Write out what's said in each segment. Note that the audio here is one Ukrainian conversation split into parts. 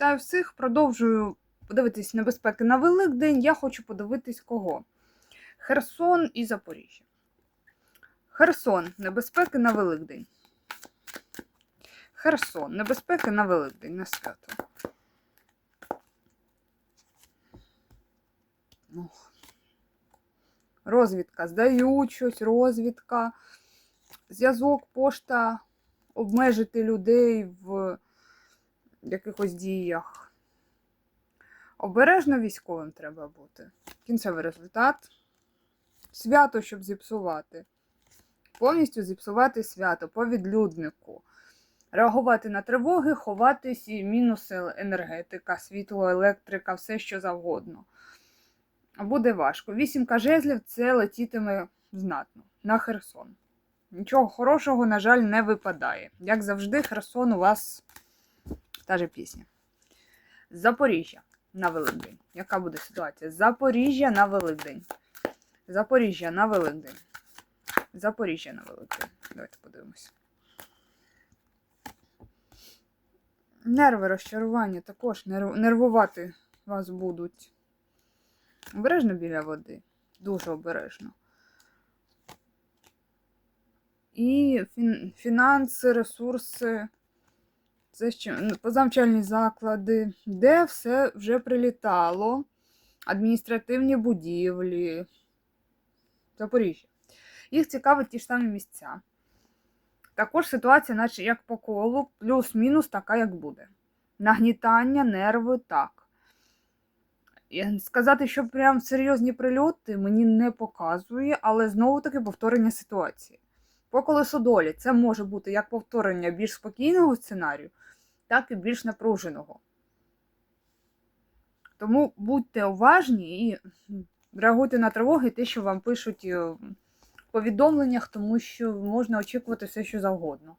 Вітаю всіх. Продовжую подивитись небезпеки на Великдень. Я хочу подивитись кого? Херсон і Запоріжжя. Херсон. Небезпеки на Великдень. Херсон. Небезпеки на Великдень. На свято. Ох. Розвідка. Здають щось, розвідка. Зв'язок, пошта. Обмежити людей в якихось діях. Обережно військовим треба бути. Кінцевий результат. Свято, щоб зіпсувати. Повністю зіпсувати свято по відлюднику. Реагувати на тривоги, ховатись і мінуси енергетика, світло, електрика, все що завгодно. Буде важко. Вісімка жезлів це летітиме знатно на Херсон. Нічого хорошого, на жаль, не випадає. Як завжди, Херсон у вас та же пісня. Запоріжжя на Великдень. Яка буде ситуація? Запоріжжя на Великдень. Запоріжжя на Великдень. Запоріжжя на Великдень. Давайте подивимось. Нерви розчарування також нерв- нервувати вас будуть. Обережно біля води. Дуже обережно. І фін- фінанси, ресурси. Це ще позавчальні заклади, де все вже прилітало. Адміністративні будівлі. Запоріжжя. Їх цікавить ті ж самі місця. Також ситуація, наче як по колу, плюс-мінус така, як буде. Нагнітання, нерви так. Сказати, що прям серйозні прильоти мені не показує, але знову таки повторення ситуації. По колесу долі це може бути як повторення більш спокійного сценарію, так і більш напруженого. Тому будьте уважні і реагуйте на тривоги, те, що вам пишуть е, в повідомленнях, тому що можна очікувати все, що завгодно.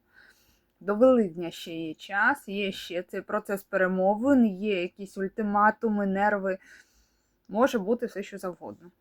До Великдня ще є час, є ще цей процес перемовин, є якісь ультиматуми, нерви. Може бути все, що завгодно.